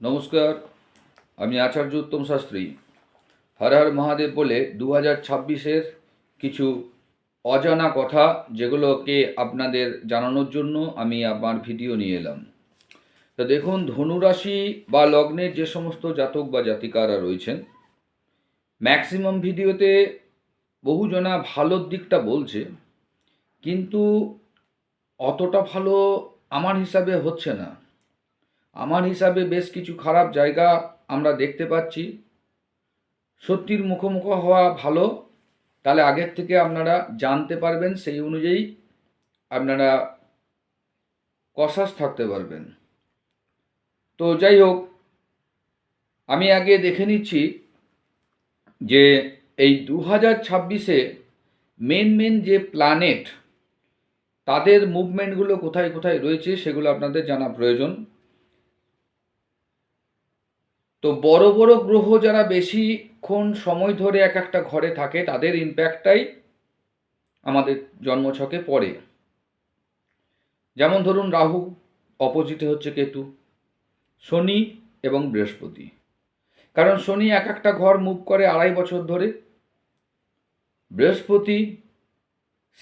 নমস্কার, আমি আচার্য উত্তম শাস্ত্রী। হর হর মহাদেব বলে দু হাজার ছাব্বিশের কিছু অজানা কথা, যেগুলোকে আপনাদের জানানোর জন্য আমি আমার ভিডিও নিয়ে এলাম। তো দেখুন, ধনুরাশি বা লগ্নের যে সমস্ত জাতক বা জাতিকারা রয়েছেন, ম্যাক্সিমাম ভিডিওতে বহুজনা ভালোর দিকটা বলছে, কিন্তু অতটা ভালো আমার হিসাবে হচ্ছে না। আমার হিসাবে বেশ কিছু খারাপ জায়গা আমরা দেখতে পাচ্ছি। সত্যির মুখোমুখি হওয়া ভালো। তাহলে আগের থেকে আপনারা জানতে পারবেন সেই অনুযায়ী আপনারা কষাস থাকতে পারবেন। তো যাই হোক, আমি আগে দেখে নিচ্ছি যে এই দু হাজার ছাব্বিশে মেন মেন যে প্ল্যানেট তাদের মুভমেন্টগুলো কোথায় কোথায় রয়েছে সেগুলো আপনাদের জানা প্রয়োজন। তো বড় বড় গ্রহ যারা বেশিক্ষণ সময় ধরে এক একটা ঘরে থাকে, তাদের ইম্প্যাক্টটাই আমাদের জন্মছকে পড়ে। যেমন ধরুন রাহু অপোজিটে হচ্ছে কেতু, শনি এবং বৃহস্পতি। কারণ শনি এক একটা ঘর মুভ করে আড়াই বছর ধরে, বৃহস্পতি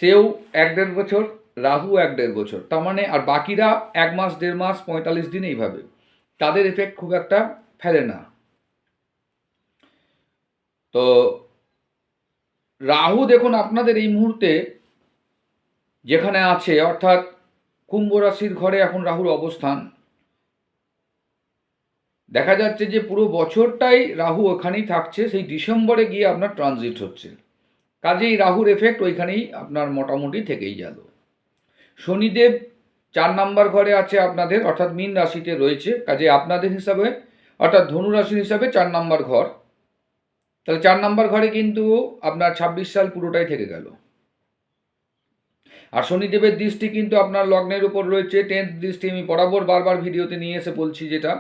সেও এক দেড় বছর, রাহু এক দেড় বছর। তার মানে আর বাকিরা এক মাস, দেড় মাস, পঁয়তাল্লিশ দিন এইভাবে। তাদের এফেক্ট খুব একটা ফেলে না। তো রাহু দেখুন আপনাদের এই মুহূর্তে যেখানে আছে, অর্থাৎ কুম্ভ রাশির ঘরে এখন রাহুর অবস্থান। দেখা যাচ্ছে যে পুরো বছরটাই রাহু ওখানেই থাকছে, সেই ডিসেম্বরে গিয়ে আপনার ট্রানজিট হচ্ছে। কাজেই রাহুর এফেক্ট ওইখানেই আপনার মোটামুটি থেকেই গেল। শনিদেব চার নাম্বার ঘরে আছে আপনাদের, অর্থাৎ মীন রাশিতে রয়েছে। কাজে আপনাদের হিসাবে অর্থাৎ ধনু রাশির হিসাবে চার নাম্বার ঘর। তাহলে চার নাম্বার ঘরে কিন্তু আপনার ছাব্বিশ সাল পুরোটাই থেকে গেল। আর শনিদেবের দৃষ্টি কিন্তু আপনার লগ্নের উপর রয়েছে। টেন্থ দৃষ্টি আমি বরাবর বারবার ভিডিওতে নিয়ে এসে বলছি যেটা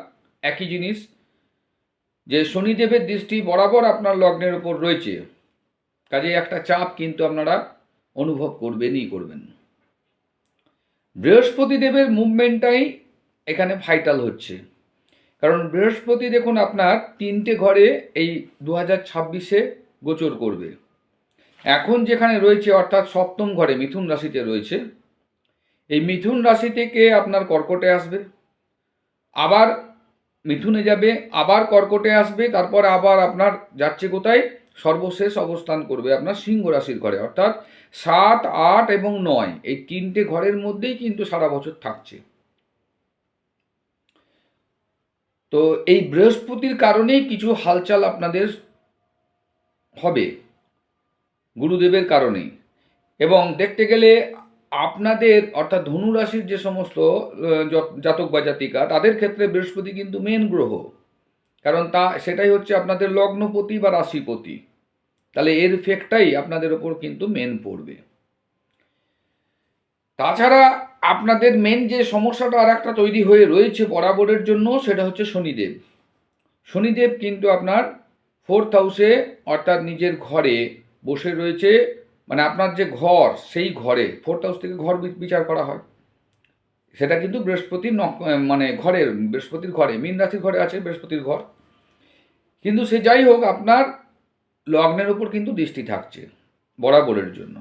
একই জিনিস, যে শনিদেবের দৃষ্টি বরাবর আপনার লগ্নের উপর রয়েছে। কাজে একটা চাপ কিন্তু আপনারা অনুভব করবেনই করবেন। বৃহস্পতি দেবের মুভমেন্টটাই এখানে ভাইটাল হচ্ছে। কারণ বৃহস্পতি দেখুন আপনার তিনটে ঘরে এই দু হাজার ছাব্বিশে গোচর করবে। এখন যেখানে রয়েছে অর্থাৎ সপ্তম ঘরে মিথুন রাশিতে রয়েছে, এই মিথুন রাশি থেকে আপনার কর্কটে আসবে, আবার মিথুনে যাবে, আবার কর্কটে আসবে, তারপর আবার আপনার যাচ্ছে কোথায়? সর্বশেষ অবস্থান করবে আপনার সিংহ রাশির ঘরে, অর্থাৎ সাত, আট এবং নয়, এই তিনটে ঘরের মধ্যেই কিন্তু সারা বছর থাকছে। তো এই বৃহস্পতির কারণেই কিছু হালচাল আপনাদের হবে, গুরুদেবের কারণেই। এবং দেখতে গেলে আপনাদের, অর্থাৎ ধনু রাশির যে সমস্ত জাতক বা জাতিকা, তাদের ক্ষেত্রে বৃহস্পতি কিন্তু মেন গ্রহ। কারণ তা, সেটাই হচ্ছে আপনাদের লগ্নপতি বা রাশিপতি। তাহলে এর ইফেক্টটাই আপনাদের ওপর কিন্তু মেন পড়বে। তাছাড়া আপনাদের মেন যে সমস্যাটা আর একটা তৈরি হয়ে রয়েছে বরাবরের জন্য, সেটা হচ্ছে শনিদেব। শনিদেব কিন্তু আপনার ফোর্থ হাউসে অর্থাৎ নিজের ঘরে বসে রয়েছে। মানে আপনার যে ঘর, সেই ঘরে ফোর্থ হাউস থেকে ঘর বিচার করা হয়। সেটা কিন্তু বৃহস্পতির মানে ঘরের, বৃহস্পতির ঘরে, মীন রাশির ঘরে আছে বৃহস্পতির ঘর। কিন্তু সে যাই হোক, আপনার লগ্নের উপর কিন্তু দৃষ্টি থাকছে বরাবরের জন্য।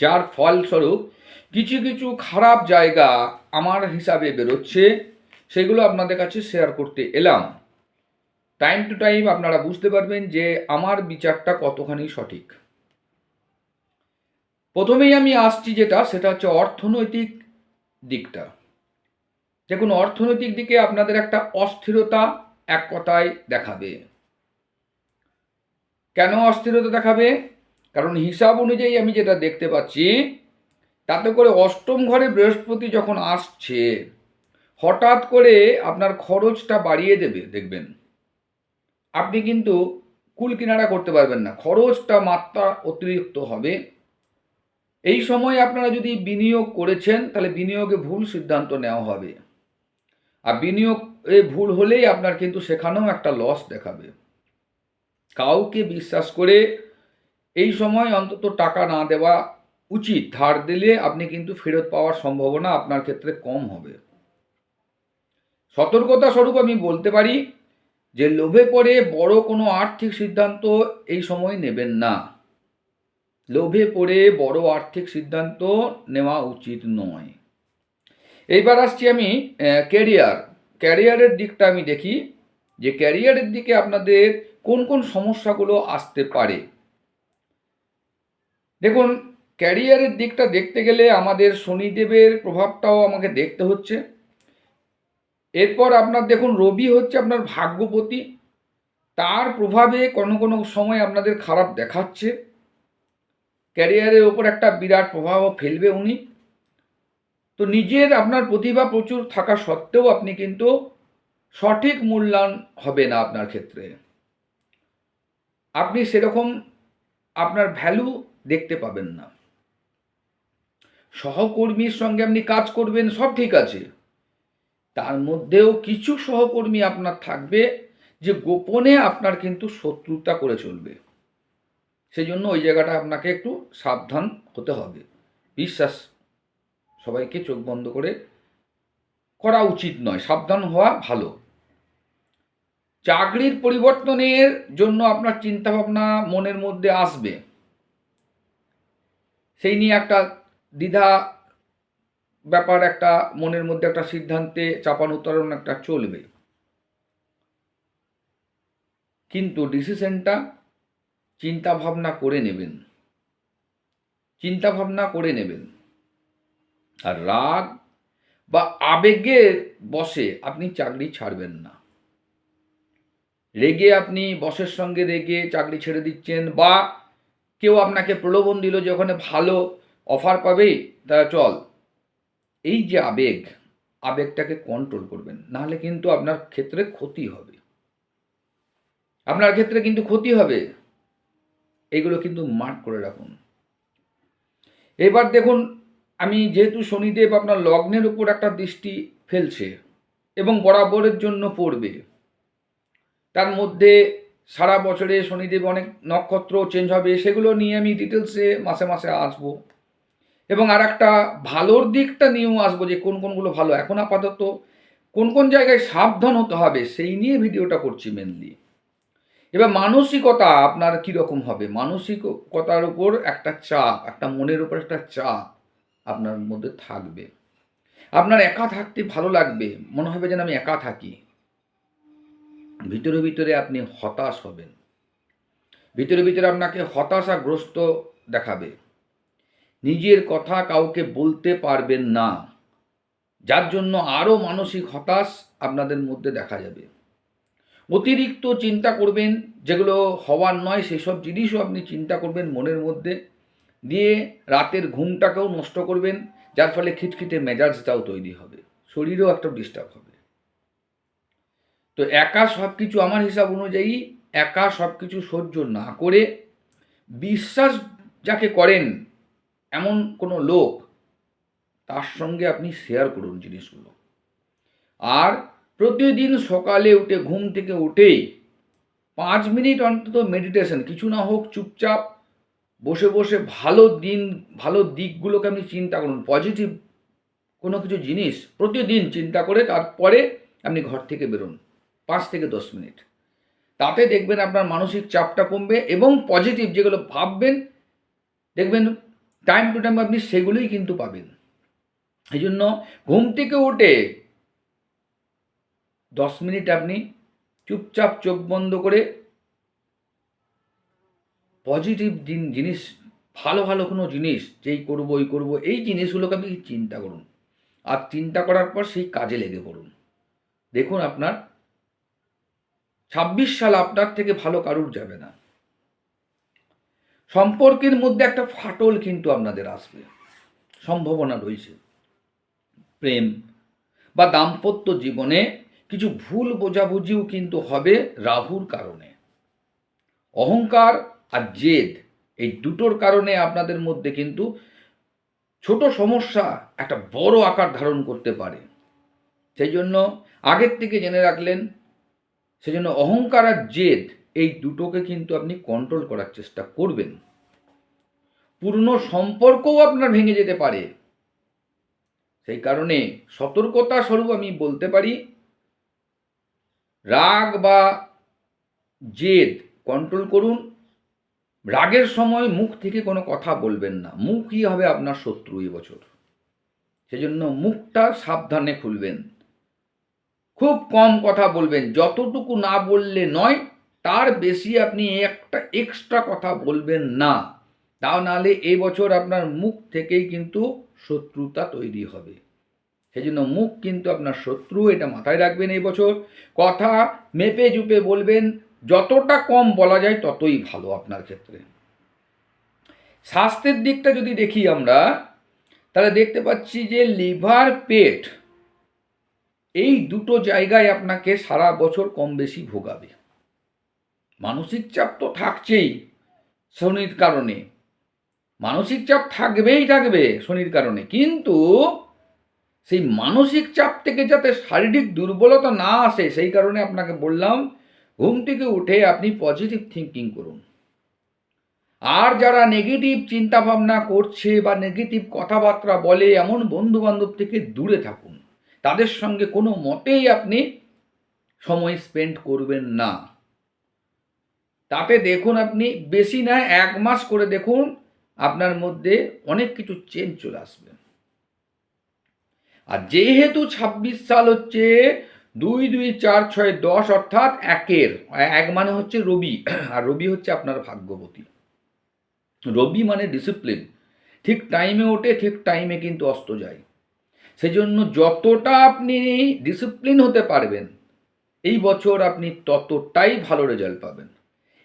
যার ফলস্বরূপ কিছু কিছু খারাপ জায়গা আমার হিসাবে বেরোচ্ছে, সেগুলো আপনাদের কাছে শেয়ার করতে এলাম। টাইম টু টাইম আপনারা বুঝতে পারবেন যে আমার বিচারটা কতখানি সঠিক। প্রথমেই আমি আসছি যেটা, সেটা হচ্ছে অর্থনৈতিক দিকটা। দেখুন, অর্থনৈতিক দিকে আপনাদের একটা অস্থিরতা এক কথায় দেখাবে। কেন অস্থিরতা দেখাবে? কারণ হিসাব অনুযায়ী আমি যেটা দেখতে পাচ্ছি তাতে করে অষ্টম ঘরে বৃহস্পতি যখন আসছে, হঠাৎ করে আপনার খরচটা বাড়িয়ে দেবে, দেখবেন। আপনি কিন্তু কুল কিনারা করতে পারবেন না, খরচটা মাত্রা অতিরিক্ত হবে। এই সময় আপনারা যদি বিনিয়োগ করেছেন, তাহলে বিনিয়োগে ভুল সিদ্ধান্ত নেওয়া হবে। আর বিনিয়োগ এ ভুল হলেই আপনার কিন্তু সেখানেও একটা লস দেখাবে। কাউকে বিশ্বাস করে এই সময় অন্তত টাকা না দেওয়া উচিত ধার দিলে আপনি কিন্তু ফেরত পাওয়ার সম্ভাবনা আপনার ক্ষেত্রে কম হবে। সতর্কতা স্বরূপ আমি বলতে পারি যে লোভে পড়ে বড় কোনো আর্থিক সিদ্ধান্ত এই সময় নেবেন না। লোভে পড়ে বড় আর্থিক সিদ্ধান্ত নেওয়া উচিত নয়। এইবার আসছি আমি ক্যারিয়ার। ক্যারিয়ারের দিকটা আমি দেখি যে ক্যারিয়ারের দিকে আপনাদের কোন কোন সমস্যাগুলো আসতে পারে। দেখুন ক্যারিয়ারের দিকটা দেখতে গেলে আমাদের শনিদেবের প্রভাবটাও আমাকে দেখতে হচ্ছে। এরপর আপনার দেখুন, রবি হচ্ছে আপনার ভাগ্যপতি। তার প্রভাবে কোনো কোনো সময় আপনাদের খারাপ দেখাচ্ছে। ক্যারিয়ারের ওপর একটা বিরাট প্রভাবও ফেলবে উনি। তো নিজের আপনার প্রতিভা প্রচুর থাকা সত্ত্বেও আপনি কিন্তু সঠিক মূল্যায়ন হবে না আপনার ক্ষেত্রে। আপনি সেরকম আপনার ভ্যালু দেখতে পাবেন না। সহকর্মীর সঙ্গে আপনি কাজ করবেন, সব ঠিক আছে। তার মধ্যেও কিছু সহকর্মী আপনার থাকবে যে গোপনে আপনার কিন্তু শত্রুতা করে চলবে। সেই জন্য ওই জায়গাটা আপনাকে একটু সাবধান হতে হবে। বিশ্বাস, সবাইকে চোখ বন্ধ করে করা উচিত নয়, সাবধান হওয়া ভালো। চাকরির পরিবর্তনের জন্য আপনার চিন্তাভাবনা মনের মধ্যে আসবে। সেই নিয়ে একটা দ্বিধা ব্যাপার একটা, মনের মধ্যে একটা সিদ্ধান্তে চাপান উত্তরণ একটা চলবে। কিন্তু ডিসিশনটা চিন্তা ভাবনা করে নেবেন। চিন্তা ভাবনা করে নেবেন। আর রাগ বা আবেগের বসে আপনি চাকরি ছাড়বেন না। রেগে আপনি বসের সঙ্গে রেগে চাকরি ছেড়ে দিচ্ছেন বা কেউ আপনাকে প্রলোভন দিল যে ওখানে ভালো অফার পাবে? তা চল। এই যে আবেগ, আবেগটাকে কন্ট্রোল করবেন, নাহলে কিন্তু আপনার ক্ষেত্রে ক্ষতি হবে। আপনার ক্ষেত্রে কিন্তু ক্ষতি হবে। এগুলো কিন্তু মার্ক করে রাখুন। এবার দেখুন, আমি যেহেতু শনিদেব আপনার লগ্নের উপর একটা দৃষ্টি ফেলছে এবং বরাবরের জন্য পড়বে, তার মধ্যে সারা বছরে শনিদেব অনেক নক্ষত্র চেঞ্জ হবে, সেগুলো নিয়ে আমি ডিটেলসে মাসে মাসে আসব। এবং আর একটা ভালোর দিকটা নিয়েও আসব যে কোন কোনগুলো ভালো। এখন আপাতত কোন কোন জায়গায় সাবধান হতে হবে সেই নিয়ে ভিডিওটা করছি মেনলি এবার মানসিকতা আপনার কীরকম হবে? মানসিকতার উপর একটা চাপ, একটা মনের উপর একটা চাপ আপনার মধ্যে থাকবে। আপনার একা থাকতে ভালো লাগবে, মনে হবে যেন আমি একা থাকি। ভিতরে ভিতরে আপনি হতাশ হবেন। ভিতরে ভিতরে আপনাকে হতাশাগ্রস্ত দেখাবে। নিজের কথা কাউকে বলতে পারবেন না। যার জন্য আরও মানসিক হতাশ আপনাদের মধ্যে দেখা যাবে। অতিরিক্ত চিন্তা করবেন, যেগুলো হওয়ার নয়, সেসব জিনিসও আপনি চিন্তা করবেন মনের মধ্যে। দিয়ে রাতের ঘুমটাকেও নষ্ট করবেন, যার ফলে খিটখিটে মেজাজটাও তৈরি হবে, শরীরেও একটা ডিস্টার্ব হবে। তো একা সব কিছু আমার হিসাব অনুযায়ী একা সব কিছু সহ্য না করে, বিশ্বাস যাকে করেন এমন কোনো লোক, তার সঙ্গে আপনি শেয়ার করুন জিনিসগুলো। আর প্রতিদিন সকালে উঠে ঘুম থেকে উঠেই পাঁচ মিনিট অন্তত মেডিটেশন কিছু না হোক চুপচাপ বসে বসে ভালো দিন, ভালো দিকগুলোকে আপনি চিন্তা করুন। পজিটিভ কোনো কিছু জিনিস প্রতিদিন চিন্তা করে তারপরে আপনি ঘর থেকে বেরোন, পাঁচ থেকে দশ মিনিট। তাতে দেখবেন আপনার মানসিক চাপটা কমবে এবং পজিটিভ যেগুলো ভাববেন, দেখবেন টাইম টু টাইম আপনি সেগুলোই কিন্তু পাবেন। এই জন্য ঘুম থেকে উঠে দশ মিনিট আপনি চুপচাপ চোখ বন্ধ করে পজিটিভ জিনিস, ভালো ভালো কোনো জিনিস, যেই করব, ওই করব, এই জিনিসগুলোকে আপনি চিন্তা করুন। আর চিন্তা করার পর সেই কাজে লেগে পড়ুন। দেখুন আপনার ছাব্বিশ সাল আপনার থেকে ভালো কারুর যাবে না। সম্পর্কের মধ্যে একটা ফাটল কিন্তু আপনাদের আসবে। সম্ভাবনা রয়েছে। প্রেম বা দাম্পত্য জীবনে কিছু ভুল বোঝাবুঝিও কিন্তু হবে রাহুর কারণে। অহংকার আর জেদ এই দুটোর কারণে আপনাদের মধ্যে কিন্তু ছোট সমস্যা একটা বড় আকার ধারণ করতে পারে। সেই জন্য আগের থেকে জেনে রাখলেন সেজন্য অহংকার আর জেদ এই দুটোকে কিন্তু আপনি কন্ট্রোল করার চেষ্টা করবেন। পুরনো সম্পর্কও আপনার ভেঙে যেতে পারে। সেই কারণে সতর্কতা স্বরূপ আমি বলতে পারি, রাগ বা জেদ কন্ট্রোল করুন। রাগের সময় মুখ থেকে কোনো কথা বলবেন না। মুখই হবে আপনার শত্রু এবছর সেজন্য মুখটা সাবধানে খুলবেন। খুব কম কথা বলবেন। যতটুকু না বললে নয় তার বেশি আপনি একটা এক্সট্রা কথা বলবেন না। তা নাহলে এই বছর আপনার মুখ থেকেই কিন্তু শত্রুতা তৈরি হবে। সেজন্য মুখ কিন্তু আপনার শত্রু, এটা মাথায় রাখবেন এই বছর। কথা মেপে জুপে বলবেন, যতটা কম বলা যায় ততই ভালো আপনার ক্ষেত্রে। স্বাস্থ্যের দিকটা যদি দেখি আমরা, তাহলে দেখতে পাচ্ছি যে লিভার, পেট, এই দুটো জায়গায় আপনাকে সারা বছর কম বেশি ভোগাবে। মানসিক চাপ তো থাকছেই শনির কারণে। মানসিক চাপ থাকবেই থাকবে শনির কারণে। কিন্তু সেই মানসিক চাপ থেকে যাতে শারীরিক দুর্বলতা না আসে, সেই কারণে আপনাকে বললাম, ঘুম থেকে উঠে আপনি পজিটিভ থিঙ্কিং করুন। আর যারা নেগেটিভ চিন্তা ভাবনা করছে বা নেগেটিভ কথাবার্তা বলে, এমন বন্ধু বান্ধব থেকে দূরে থাকুন। তাদের সঙ্গে কোনো মতেই আপনি সময় স্পেন্ড করবেন না। তাতে দেখুন আপনি, বেশি না, এক মাস করে দেখুন, আপনার মধ্যে অনেক কিছু চেঞ্জ চলে আসবে। আর যেহেতু ছাব্বিশ সাল হচ্ছে, দুই দুই, চার, ছয়, দশ অর্থাৎ একের, এক মানে হচ্ছে রবি, আর রবি হচ্ছে আপনার ভাগ্যবতী। রবি মানে ডিসিপ্লিন ঠিক টাইমে ওঠে, ঠিক টাইমে কিন্তু অস্ত যায়। সেজন্য যতটা আপনি ডিসিপ্লিন হতে পারবেন, এই বছর আপনি ততটাই ভালো রেজাল্ট পাবেন।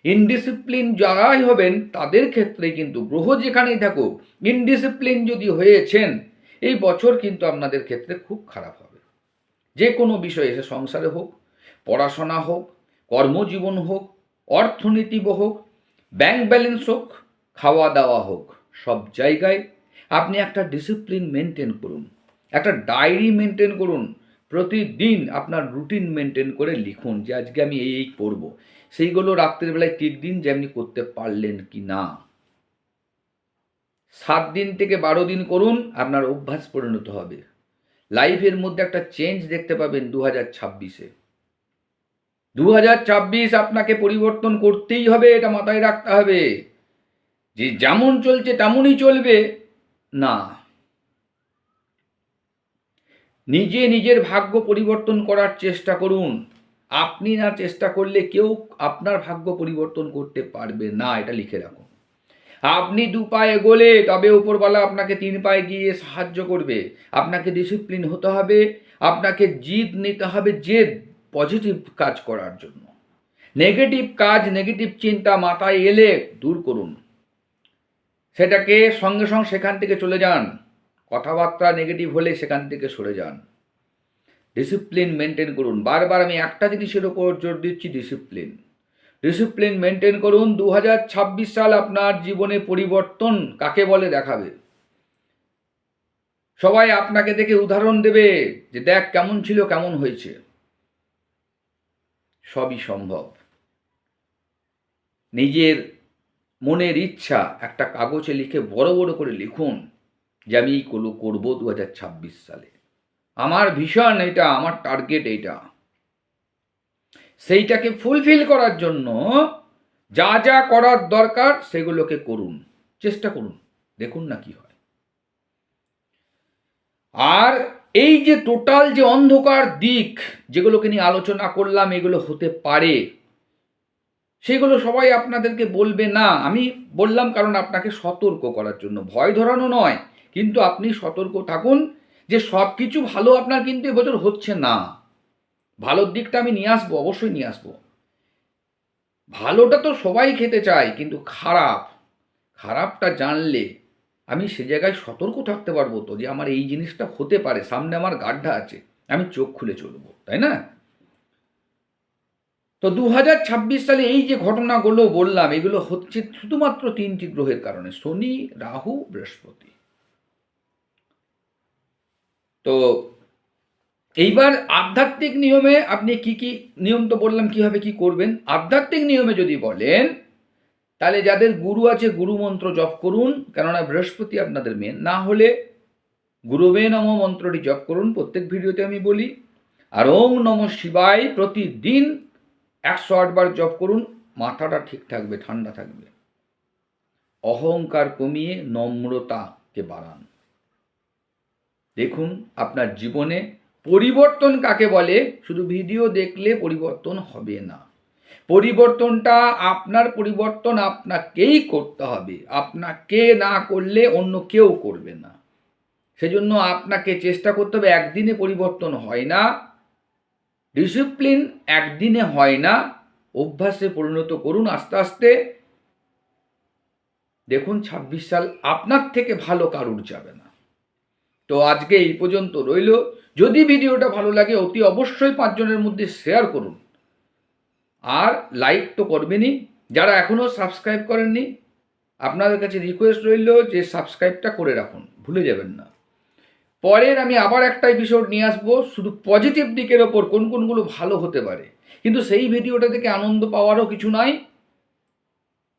ইনডিসিপ্লিন যারাই হবেন, তাদের ক্ষেত্রে কিন্তু গ্রহ যেখানেই থাকুক, ইনডিসিপ্লিন যদি হয়েছেন, এই বছর কিন্তু আপনাদের ক্ষেত্রে খুব খারাপ হবে। যে কোনো বিষয়ে সে সংসারে হোক, পড়াশোনা হোক, কর্মজীবন হোক, অর্থনীতি হোক, ব্যাংক ব্যালেন্স হোক, খাওয়া দাওয়া হোক, সব জায়গায় আপনি একটা ডিসিপ্লিন মেনটেন করুন। একটা ডায়েরি মেনটেন করুন। প্রতিদিন আপনার রুটিন মেনটেন করে লিখুন যে আজকে আমি এই এই করব সেইগুলো রাত্রিবেলায় টিক দিন যে আপনি করতে পারলেন কি না। সাত দিন থেকে বারো দিন করুন, আপনার অভ্যাস পরিণত হবে। লাইফের মধ্যে একটা চেঞ্জ দেখতে পাবেন দু হাজার ছাব্বিশে। দু হাজার ছাব্বিশ আপনাকে পরিবর্তন করতেই হবে, এটা মাথায় রাখতে হবে। যে যেমন চলছে তেমনই চলবে। না। নিজে নিজের ভাগ্য পরিবর্তন করার চেষ্টা করুন। আপনি না চেষ্টা করলে কেউ আপনার ভাগ্য পরিবর্তন করতে পারবে না, এটা লিখে রাখুন। আপনি দু পায়ে গোলে তবে উপরওয়ালা আপনাকে তিন পায়ে গিয়ে সাহায্য করবে। আপনাকে ডিসিপ্লিন হতে হবে, আপনাকে জিদ নিতে হবে জেদ পজিটিভ কাজ করার জন্য। নেগেটিভ কাজ নেগেটিভ চিন্তা মাথায় এলে দূর করুন। সেটাকে সঙ্গে সঙ্গে সেখান থেকে চলে যান। কথাবার্তা নেগেটিভ হলে সেখান থেকে সরে যান। ডিসিপ্লিন মেনটেন করুন। বারবার আমি একটা জিনিসের ওপর জোর দিচ্ছি ডিসিপ্লিন ডিসিপ্লিন মেনটেন করুন দু হাজার ছাব্বিশ সাল আপনার জীবনে পরিবর্তন কাকে বলে দেখাবে? সবাই আপনাকে দেখে উদাহরণ দেবে যে দেখ কেমন ছিল, কেমন হয়েছে। সবই সম্ভব। নিজের মনের ইচ্ছা একটা কাগজে লিখে বড় বড় করে লিখুন। যে আমি এইগুলো করব দু হাজার ছাব্বিশ সালে। আমার ভীষণ এটা আমার টার্গেট এইটা। সেইটাকে ফুলফিল করার জন্য যা যা করার দরকার সেগুলোকে করুন, চেষ্টা করুন, দেখুন না কি হয়। আর এই যে টোটাল যে অন্ধকার দিক, যেগুলোকে নিয়ে আলোচনা করলাম, এগুলো হতে পারে, সেগুলো সবাই আপনাদেরকে বলবে, না, আমি বললাম কারণ আপনাকে সতর্ক করার জন্য, ভয় ধরানো নয়। কিন্তু আপনি সতর্ক থাকুন যে সব কিছু ভালো আপনার কিন্তু এবছর হচ্ছে না। ভালোর দিকটা আমি নিয়ে আসব, অবশ্যই নিয়ে আসব। ভালোটা তো সবাই খেতে চায়, কিন্তু খারাপ, খারাপটা জানলে আমি সে জায়গায় সতর্ক থাকতে পারব তো যে আমার এই জিনিসটা হতে পারে, সামনে আমার গাড্ডা আছে, আমি চোখ খুলে চলবো, তাই না? তো দু হাজার ছাব্বিশ সালে এই যে ঘটনাগুলো বললাম, এগুলো হচ্ছে শুধুমাত্র তিনটি গ্রহের কারণে, শনি, রাহু, বৃহস্পতি। তো এইবার আধ্যাত্মিক নিয়মে আপনি কি কি নিয়ম তো বললাম কীভাবে কি করবেন? আধ্যাত্মিক নিয়মে যদি বলেন, তাহলে যাদের গুরু আছে, গুরু মন্ত্র জপ করুন। কেননা বৃহস্পতি আপনাদের মেন না হলে গুরুবে নম মন্ত্রটি জপ করুন। প্রত্যেক ভিডিওতে আমি বলি, আর ওং নম শিবায় প্রতিদিন একশো আটবার জপ করুন। মাথাটা ঠিক থাকবে, ঠান্ডা থাকবে। অহংকার কমিয়ে নম্রতাকে বাড়ান। দেখুন আপনার জীবনে পরিবর্তন কাকে বলে? শুধু ভিডিও দেখলে পরিবর্তন হবে না। পরিবর্তনটা আপনার পরিবর্তন আপনাকেই করতে হবে। আপনাকে না করলে অন্য কেউ করবে না। সেজন্য আপনাকে চেষ্টা করতে হবে, একদিনে পরিবর্তন হয় না। ডিসিপ্লিন একদিনে হয় না। অভ্যাসে পরিণত করুন আস্তে আস্তে। দেখুন ছাব্বিশ সাল আপনার থেকে ভালো কারুর যাবে না। তো আজকে এই পর্যন্ত রইল। যদি ভিডিওটা ভালো লাগে, অতি অবশ্যই পাঁচজনের মধ্যে শেয়ার করুন। আর লাইক তো করবেনই। যারা এখনও সাবস্ক্রাইব করেননি, আপনাদের কাছে রিকোয়েস্ট রইল যে সাবস্ক্রাইবটা করে রাখুন। ভুলে যাবেন না। পরের আমি আবার একটা এপিসোড নিয়ে আসব। শুধু পজিটিভ দিকের ওপর কোন কোনগুলো ভালো হতে পারে। কিন্তু সেই ভিডিওটা থেকে আনন্দ পাওয়ারও কিছু নাই।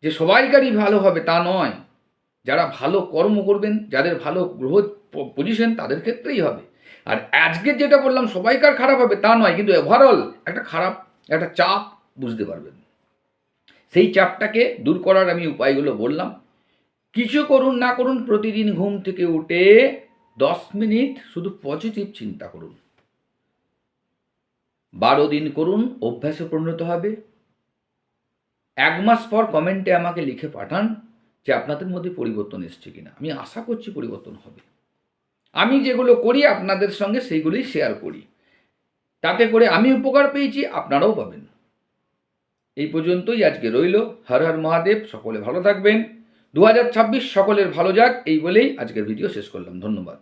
যে সবাইকারই ভালো হবে তা নয়। যারা ভালো কর্ম করবেন, যাদের ভালো গ্রহ পজিশন তাদের ক্ষেত্রেই হবে। আর আজকে যেটা বললাম, সবাইকার খারাপ হবে তা নয়, কিন্তু ওভারঅল একটা খারাপ, একটা চাপ বুঝতে পারবেন। সেই চাপটাকে দূর করার আমি উপায়গুলো বললাম। কিছু করুন, না করুন, প্রতিদিন ঘুম থেকে উঠে দশ মিনিট শুধু পজিটিভ চিন্তা করুন। বারো দিন করুন, অভ্যাসে পরিণত হবে। এক মাস পর কমেন্টে আমাকে লিখে পাঠান। যে আপনাদের মধ্যে পরিবর্তন এসছে কিনা। আমি আশা করছি পরিবর্তন হবে। আমি যেগুলো করি, আপনাদের সঙ্গে সেইগুলোই শেয়ার করি। তাতে করে আমি উপকার পেয়েছি, আপনারাও পাবেন। এই পর্যন্তই আজকে রইল। হর হর মহাদেব, সকলে ভালো থাকবেন। দু হাজার ছাব্বিশ সকলের ভালো যাক, এই বলেই আজকের ভিডিও শেষ করলাম। ধন্যবাদ।